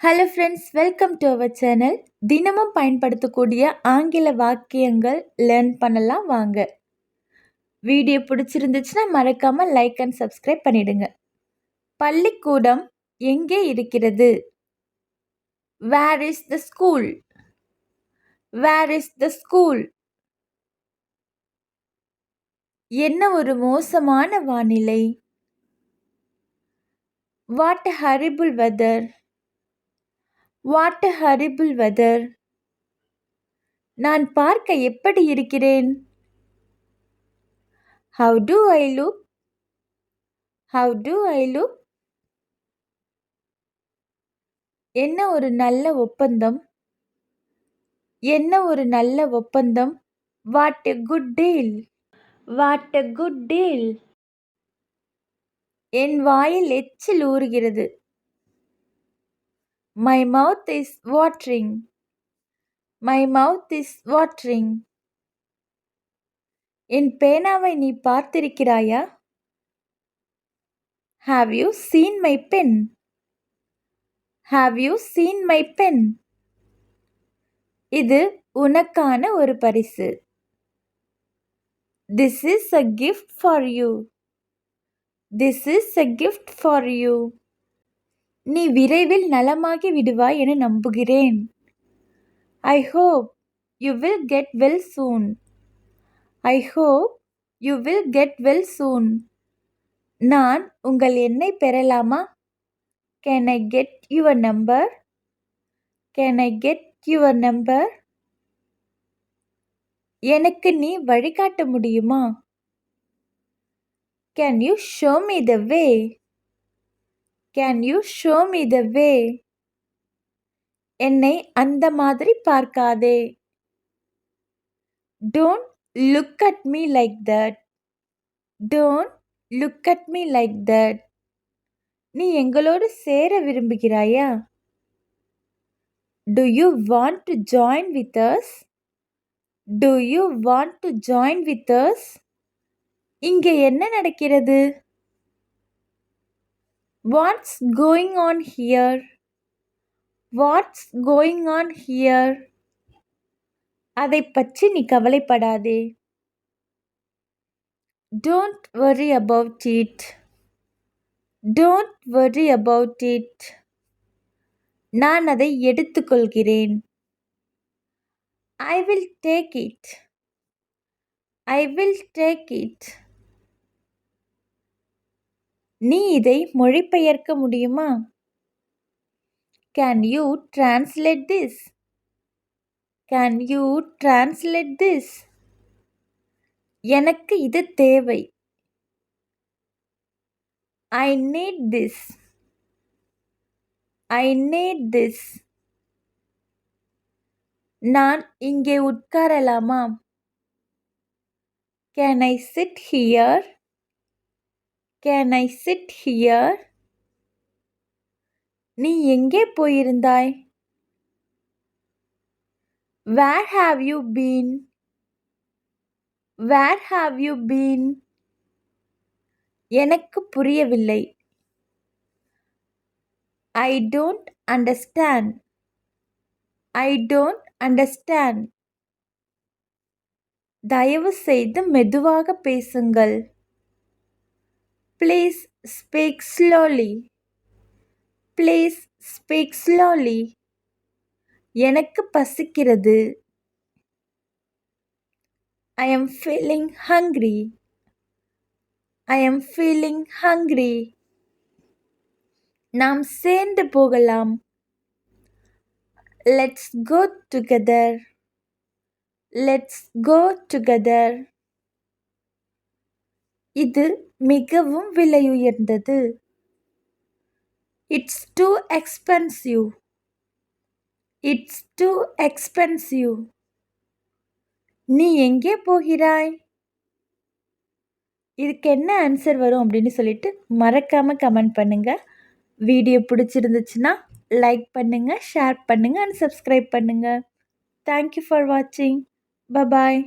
Hello friends welcome to our channel தினமும் பயன்படுத்தக்கூடிய ஆங்கில வாக்கியங்கள் லேர்ன் பண்ணலாம் வாங்க. வீடியோ பிடிச்சிருந்துச்சுன்னா மறக்காமல் லைக் அண்ட் சப்ஸ்கிரைப் பண்ணிடுங்க. பள்ளிக்கூடம் எங்கே இருக்கிறது? Where is the school where is the school என்ன ஒரு மோசமான வானிலை? What horrible weather what a horrible weather. நான் பார்க்க எப்படி இருக்கிறேன்? How do I look how do I look என்ன ஒரு நல்ல ஒப்பந்தம்? என்ன ஒரு நல்ல ஒப்பந்தம்? What a good deal what a good deal என் வாயில் எச்சில் ஊறுகிறது. My mouth is watering my mouth is watering என் பேனாவை நீ பார்த்திருக்கிறாயா? Have you seen my pen have you seen my pen இது உனக்கான ஒரு பரிசு. This is a gift for you this is a gift for you நீ விரைவில் நலமாகி விடுவாய் என நம்புகிறேன். I hope you will get well soon I hope you will get well soon நான் உங்கள் எண்ணை பெறலாமா? Can I get your number can I get your number எனக்கு நீ வழிகாட்ட முடியுமா? Can you show me the way can you show me the way என்னை அந்த மாதிரி பார்க்காதே. Don't look at me like that don't look at me like that நீ எங்களோடு சேர விரும்புகிறாயா? Do you want to join with us do you want to join with us இங்கே என்ன நடக்கிறது? what's going on here what's going on here அதை பற்றி நீ கவலைப்படாதே don't worry about it don't worry about it நான் அதை எடுத்துக்கொள்கிறேன் I will take it I will take it நீ இதை மொழிபெயர்க்க முடியுமா? Can you translate this can you translate this எனக்கு இது தேவை. I need this I need this நான் இங்கே உட்காரலாமா? Can I sit here can I sit here நீ எங்கே போயிருந்தாய்? Where have you been where have you been எனக்கு புரியவில்லை. I don't understand I don't understand தயவு செய்து மெதுவாக பேசுங்கள். Please speak slowly please speak slowly எனக்கு பசிக்கிறது. I am feeling hungry I am feeling hungry நாம் சேர்ந்து போகலாம். Let's go together let's go together இது மிகவும் விலையுயர்ந்தது it's too expensive it's too expensive நீ எங்கே போகிறாய்? இதுக்கு என்ன ஆன்சர் வரும் அப்படின்னு சொல்லிட்டு மறக்காமல் கமெண்ட் பண்ணுங்கள் வீடியோ பிடிச்சிருந்துச்சுன்னா லைக் பண்ணுங்கள் ஷேர் பண்ணுங்கள் அண்ட் சப்ஸ்கிரைப் பண்ணுங்கள் தேங்க்யூ ஃபார் வாட்சிங் பபாய்